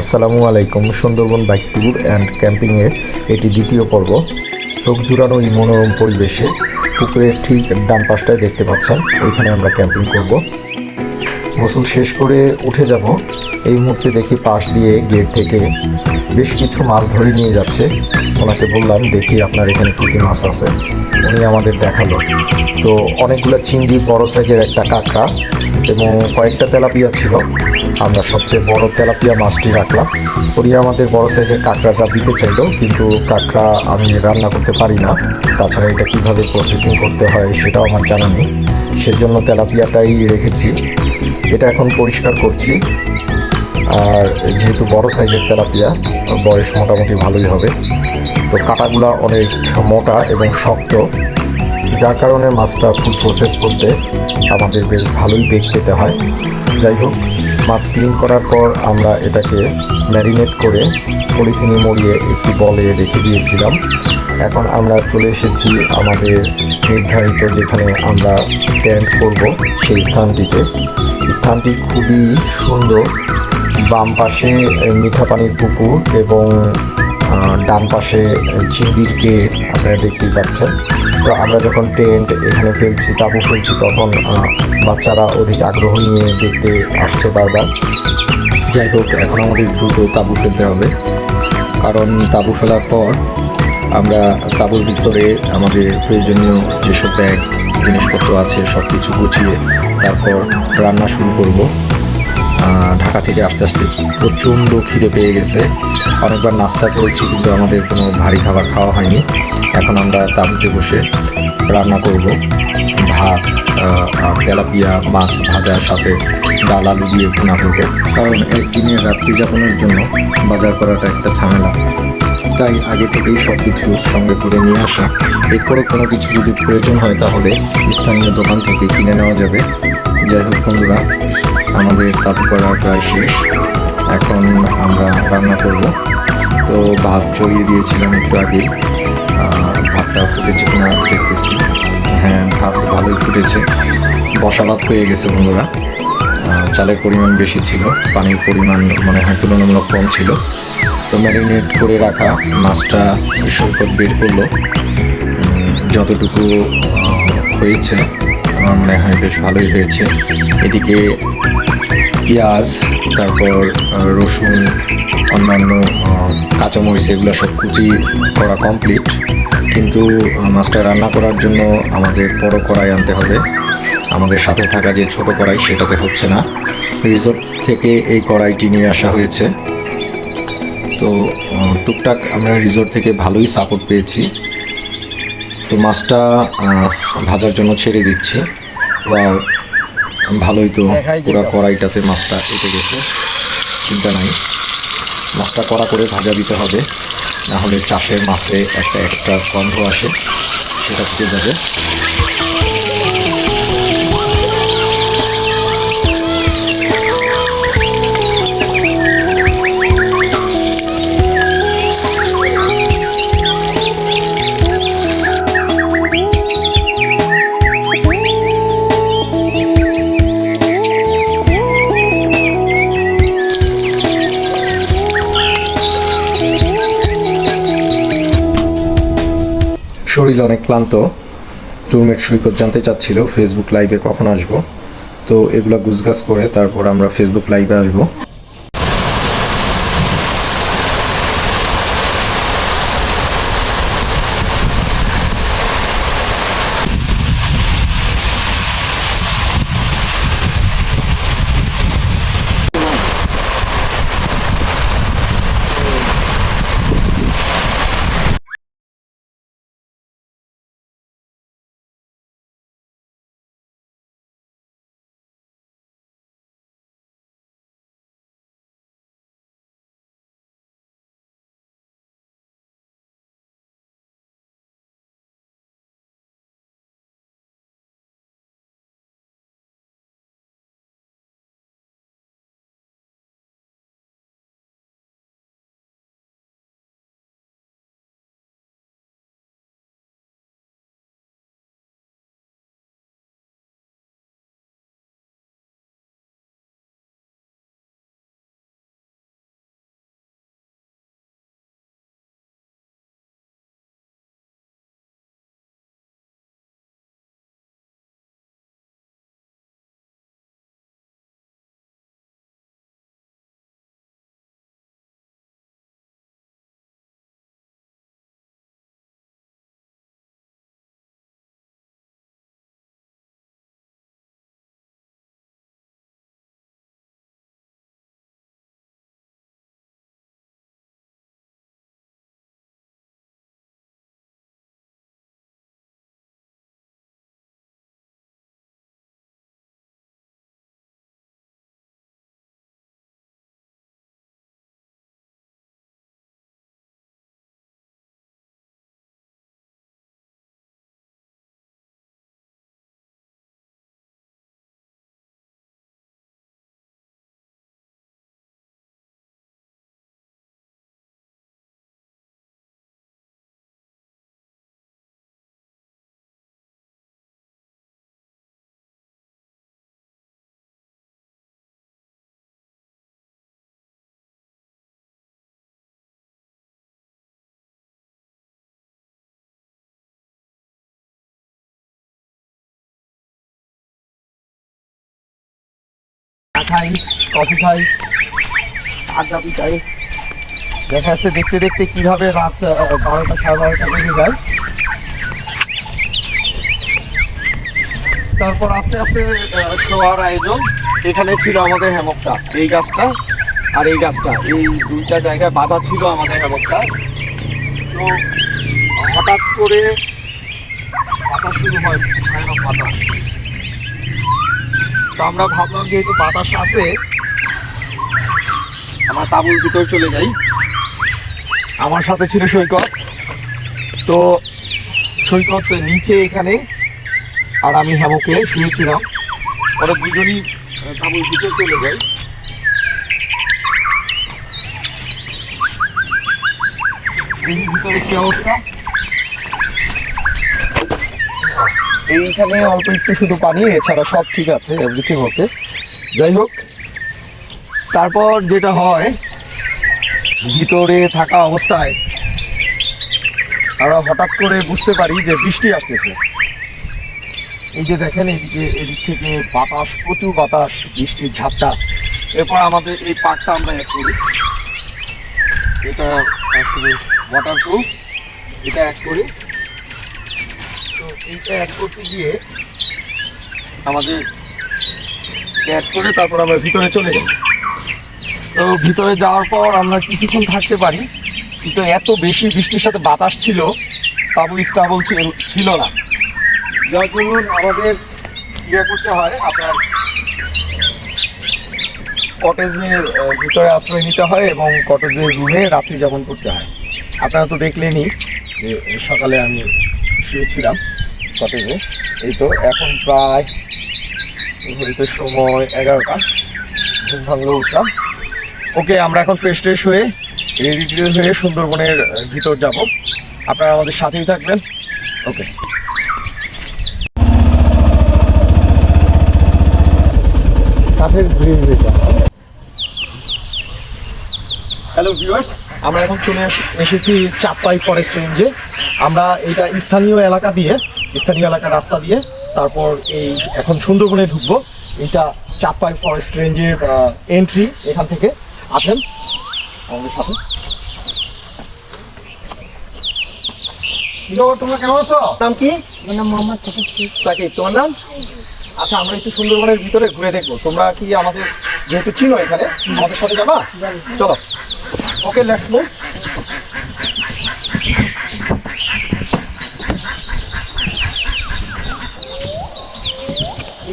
আসসালামু আলাইকুম, Sundarban bike tour and ক্যাম্পিংয়ের এটি দ্বিতীয় পর্ব। চোখ জুড়ানো এই মনোরম পরিবেশে পুকুরের ঠিক ডান পাশটায় দেখতে পাচ্ছেন, ওইখানে আমরা ক্যাম্পিং করব। গোসল শেষ করে উঠে যাব। এই মুহূর্তে দেখি পাশ দিয়ে গেট থেকে বেশ কিছু মাছ ধরে নিয়ে যাচ্ছে। ওনাকে বললাম, দেখি আপনার এখানে কী কী মাছ আছে। উনি আমাদের দেখাল। তো অনেকগুলো চিংড়ি, বড় সাইজের একটা কাঁকড়া এবং কয়েকটা তেলাপিয়া ছিল। আমরা সবচেয়ে বড় তেলাপিয়া মাছটি রাখলাম। উনি আমাদের বড় সাইজের কাঁকড়াটা দিতে চাইলো, কিন্তু কাঁকড়া আমি রান্না করতে পারি না। তাছাড়া এটা কীভাবে প্রসেসিং করতে হয় সেটাও আমার জানা নেই। সেজন্য তেলাপিয়াটাই রেখেছি। এটা এখন পরিষ্কার করছি। আর যেহেতু বড় সাইজের তেলাপিয়া, বয়স মোটামুটি ভালোই হবে। তো কাটাগুলা অনেক মোটা এবং শক্ত, যার কারণে মাছটা ফুল প্রসেস করতে আমাদের বেশ ভালোই বেগ পেতে হয়। যাই হোক, মাছ ক্লিন করার পর আমরা এটাকে ম্যারিনেট করে পলিথিনে মরিয়ে একটি বলে রেখে দিয়েছিলাম। এখন আমরা চলে এসেছি আমাদের নির্ধারিত যেখানে আমরা টেন্ট করব সেই স্থানটিতে। স্থানটি খুবই সুন্দর। বাম পাশে মিঠা পানির পুকুর এবং ডান পাশে গেট আপনারা দেখতেই পাচ্ছেন। তো আমরা যখন টেন্ট এখানে ফেলছি, তাঁবু ফেলছি, তখন বাচ্চারা অধিক আগ্রহ নিয়ে দেখতে আসছে বারবার। যাই হোক, এখন আমাদের দ্রুত তাঁবু ফেলতে হবে। কারণ তাঁবু ফেলার পর আমরা তাঁবুর ভিতরে আমাদের প্রয়োজনীয় যেসব ব্যাগ, জিনিসপত্র আছে সব কিছু গুছিয়ে তারপর রান্না শুরু করব। ঢাকা থেকে আস্তে আস্তে প্রচণ্ড খিদে পেয়ে গেছে। অনেকবার নাস্তা করেছি, কিন্তু আমাদের কোনো ভারী খাবার খাওয়া হয়নি। এখন আমরা তাঁবুতে বসে রান্না করব। ভাত তেলাপিয়া, মাছ ভাজার সাথে ডাল, আলু দিয়ে ভুনা করব কারণ একদিনের রাত্রি যাপনের জন্য বাজার করাটা একটা ঝামেলা। তাই আগে থেকেই সব কিছু সঙ্গে করে নিয়ে আসা। এরপরে কোনো কিছু যদি প্রয়োজন হয় তাহলে স্থানীয় দোকান থেকে কিনে নেওয়া যাবে। যাই হোক বন্ধুরা আমাদের তাপ করা প্রায় শেষ। এখন আমরা রান্না করব। তো ভাত চড়িয়ে দিয়েছিলাম একটু আগে। ভাতটা ফুটেছে কিনা দেখতেছি। হ্যাঁ ভাত ভালোই ফুটেছে। বসা ভাত হয়ে গেছে বন্ধুরা। চালের পরিমাণ বেশি ছিল। পানির পরিমাণ মনে হয়, তুলনামূলক কম ছিল। তো ম্যারিনেট করে রাখা মাছটা সৈকত বের করল। যতটুকু হয়েছে আমার মনে হয়, বেশ ভালোই হয়েছে। এদিকে পেঁয়াজ, তারপর রসুন, অন্যান্য কাঁচামরিচ, এগুলো সব কুচি করা কমপ্লিট কিন্তু মাছটা রান্না করার জন্য আমাদের বড় কড়াই আনতে হবে। আমাদের সাথে থাকা যে ছোট কড়াই, সেটাতে হচ্ছে না। রিসোর্ট থেকে এই কড়াইটি নিয়ে আসা হয়েছে। তো টুকটাক আমরা রিসোর্ট থেকে ভালোই সাপোর্ট পেয়েছি। তো মাছটা ভাজার জন্য ছেড়ে দিচ্ছি। ওয়াও ভালোই তো পুরো কড়াইটাতে মাছটা এঁটে গেছে। চিন্তা নাই। মাছটা কড়া করে ভাজা দিতে হবে। নাহলে চাষের মাছে একটা এক্সট্রা গন্ধ আসে সেটা থেকে যাবে। ক্লান্ত। টুরমেট সৈকত জানতে চাচ্ছিল ফেসবুক লাইভে কখন আসব। তো এগুলো গুজগাছ করে তারপর আমরা ফেসবুক লাইভে আসব। খাই, কফি খাই, আড্ডা পিটাই দেখা যাচ্ছে দেখতে দেখতে কীভাবে রাত বারোটা সাড়ে বারোটা বেজে যায়। তারপর আস্তে আস্তে শোয়ার আয়োজন। এখানে ছিল আমাদের হ্যামকটা, এই গাছটা আর এই গাছটা। এই দুইটা জায়গায় বাধা ছিল আমাদের হ্যামকটা। তো হঠাৎ করে বাতাস শুরু হয় ভয়ানক বাতাস তো আমরা ভাবলাম যেহেতু বাতাস আছে, আমরা তাঁবুর ভিতর চলে যাই। আমার সাথে ছিল সৈকত। তো সৈকত নিচে এখানে, আর আমি হ্যামকে শুয়েছিলাম। ওরা দুজনই তাঁবুর ভিতর চলে যাই। ভিতরে কি অবস্থা? এইখানে অল্প একটু শুধু পানি, এছাড়া সব ঠিক আছে এভরিথিং ওকে যাই হোক, তারপর যেটা হয়, ভিতরে থাকা অবস্থায় আমরা হঠাৎ করে বুঝতে পারি যে বৃষ্টি আসতেছে। এই যে দেখেন, এদিকে, এদিক থেকে বাতাস, প্রচুর বাতাস, বৃষ্টির ঝাপটা। এরপর আমাদের এই পার্কটা আমরা এক করি। এটা আসলে ওয়াটারপ্রুফ এটা এক করি। এইটা এক করতে গিয়ে আমাদের অ্যাড করে তারপর আমরা ভিতরে চলে যাই। তো ভিতরে যাওয়ার পর আমরা কিছুক্ষণ থাকতে পারি, কিন্তু এত বেশি বৃষ্টির সাথে বাতাস ছিল, তাবু স্টাবল ছিল না। যার জন্য আমাদের ইয়ে করতে হয়, আপনার কটেজের ভিতরে আশ্রয় নিতে হয় এবং কটেজের রুমে রাত্রি যাপন করতে হয়। আপনারা তো দেখলেনই যে সকালে আমি শুয়েছিলাম। কটেজে এই তো এখন প্রায় ঘড়িতে সময় এগারোটা। ঘুম ভাঙলো উঠলাম। ওকে, আমরা এখন ফ্রেশ ট্রেশ হয়ে রেডি হয়ে সুন্দরবনের ভিতর যাব। আপনারা আমাদের সাথেই থাকবেন। ওকে। হ্যালো ভিউয়ার্স আমরা এখন চলে এসেছি চাপাই ফরেস্ট রেঞ্জে আমরা এটা স্থানীয় এলাকা দিয়ে স্থানীয় এলাকার রাস্তা দিয়ে তারপর এই এখন সুন্দরবনে ঢুকবো। এটা চাপাই ফরেস্ট রেঞ্জের এন্ট্রি এখান থেকে আসেন আমাদের সাথে। তোমরা কেমন আছো? নাম কি? নাম মোহাম্মদ সাকিব তোমার নাম? আচ্ছা আমরা একটু সুন্দরবনের ভিতরে ঘুরে দেখব। তোমরা কি আমাদের যেহেতু চিনো এখানে আমাদের সাথে যাবা? চলো। ওকে লেটস মুভ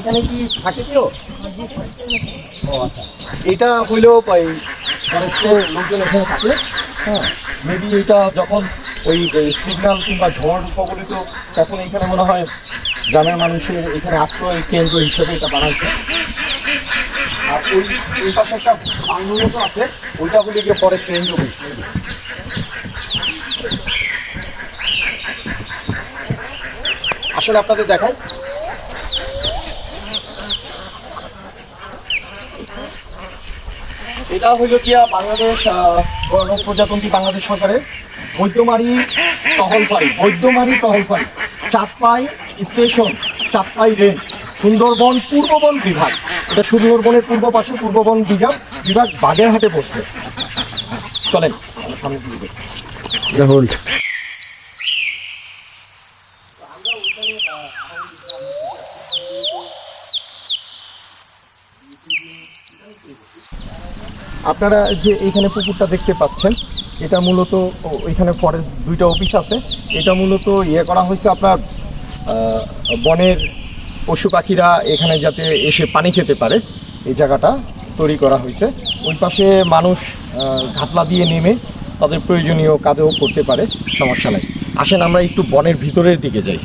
এখানে কি থাকে কেউ? ও আচ্ছা। এটা হইল এই ফরেস্টের লোকজন এখানে থাকে? হ্যাঁ। মেবি এটা যখন ওই সিগন্যাল কিংবা ঝড় উপকূলিত তখন এখানে মনে হয় গ্রামের মানুষের এখানে আশ্রয় কেন্দ্র হিসেবে এটা বানাইছে আর ওই ওই পাশে একটা বাংলো মতো আছে ওইটা বলে গিয়ে ফরেস্ট রেঞ্জ আসলে আপনাদের দেখায় এটা হইল গিয়া বাংলাদেশ প্রজাতন্ত্রী বাংলাদেশ সরকারের বৈদ্যমারি টহলপাড়ি বৈদ্যমারি টহলপাড়ি চাঁদপাই স্টেশন, চাঁদপাই রেঞ্জ সুন্দরবন পূর্ববন বিভাগ। এটা সুন্দরবনের পূর্ব পাশে পূর্ববন বিভাগ বিভাগ বাগেরহাটে পড়ছে। চলেন, সামনে দিয়ে আপনারা যে এখানে পুকুরটা দেখতে পাচ্ছেন, এটা মূলত ওইখানে ফরেস্ট দুইটা অফিস আছে। এটা মূলত ইয়ে করা হয়েছে আপনার বনের পশু পাখিরা এখানে যাতে এসে পানি খেতে পারে। এই জায়গাটা তৈরি করা হয়েছে। ওই পাশে মানুষ ঘাটলা দিয়ে নেমে তাদের প্রয়োজনীয় কাজও করতে পারে, সমস্যা নাই। আসেন আমরা একটু বনের ভিতরের দিকে যাই।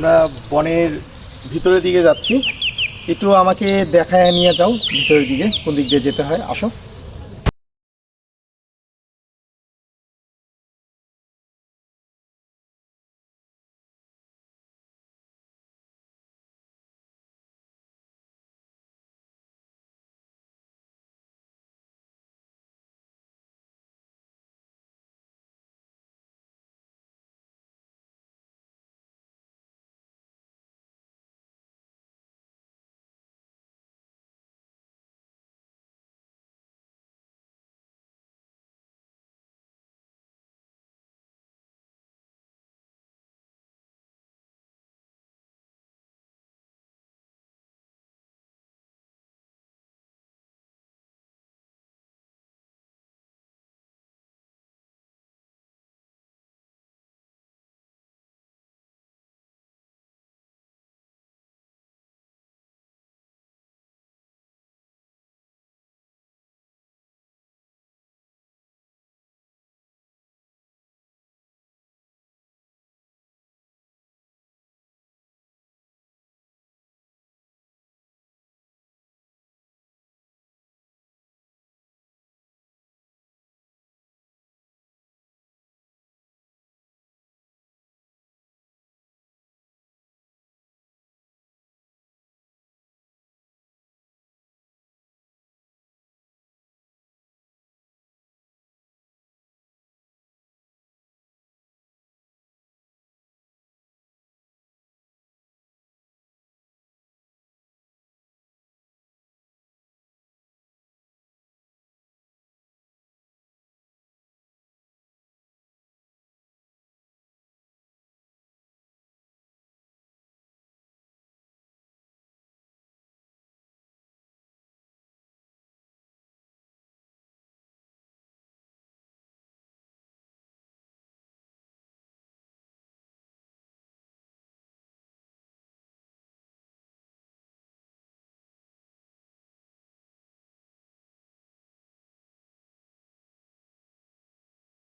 আমরা বনের ভিতরের দিকে যাচ্ছি। একটু আমাকে দেখায় নিয়ে যাও, ভিতরের দিকে, কোন দিক দিয়ে যেতে হয়, আসো।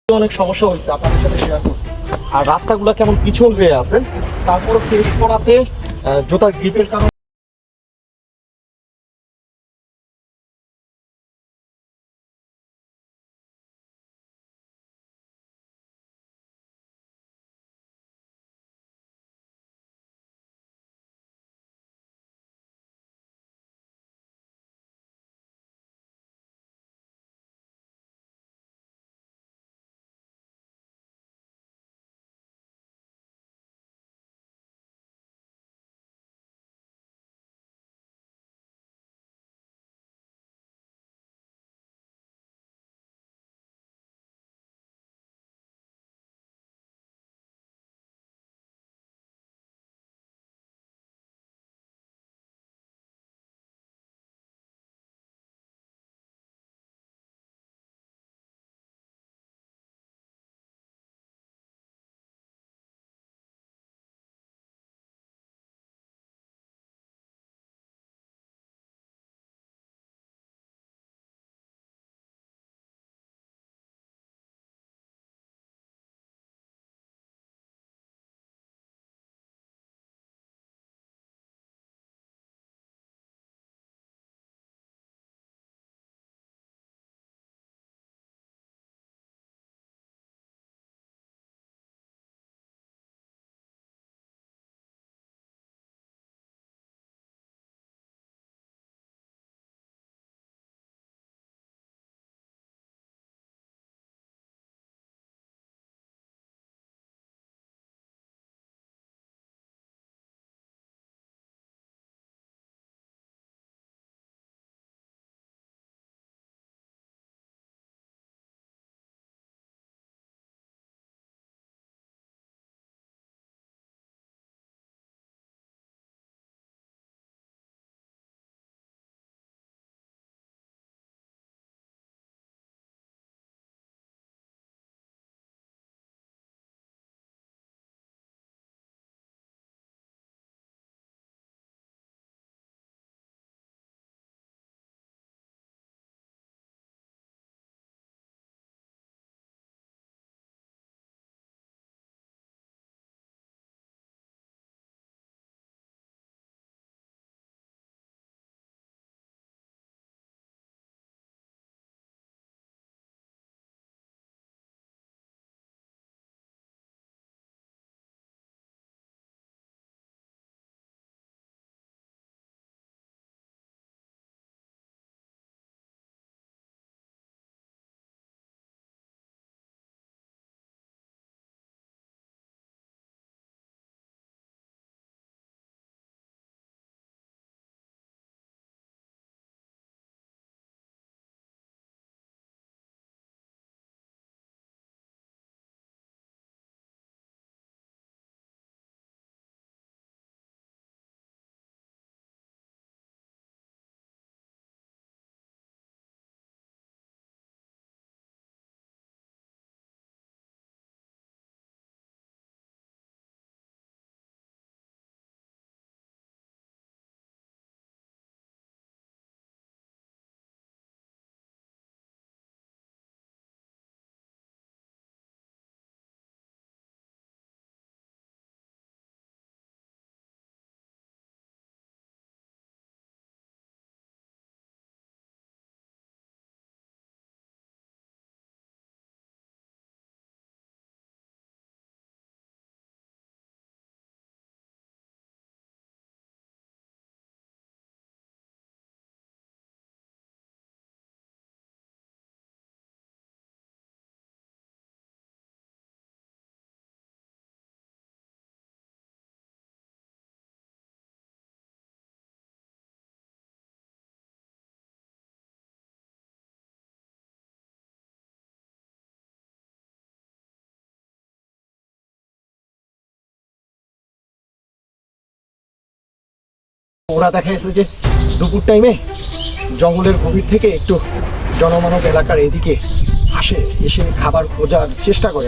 অনেক সমস্যা হয়েছে, আপনাদের সাথে শেয়ার করছি। আর রাস্তাগুলো কেমন পিছল হয়ে আছে তারপর ফেস করাতে জুতার গ্রিপের কারণে ওরা দেখা গেছে যে দুপুর টাইমে জঙ্গলের গভীর থেকে একটু জনমানব এলাকার এদিকে আসে, এসে খাবার খোঁজার চেষ্টা করে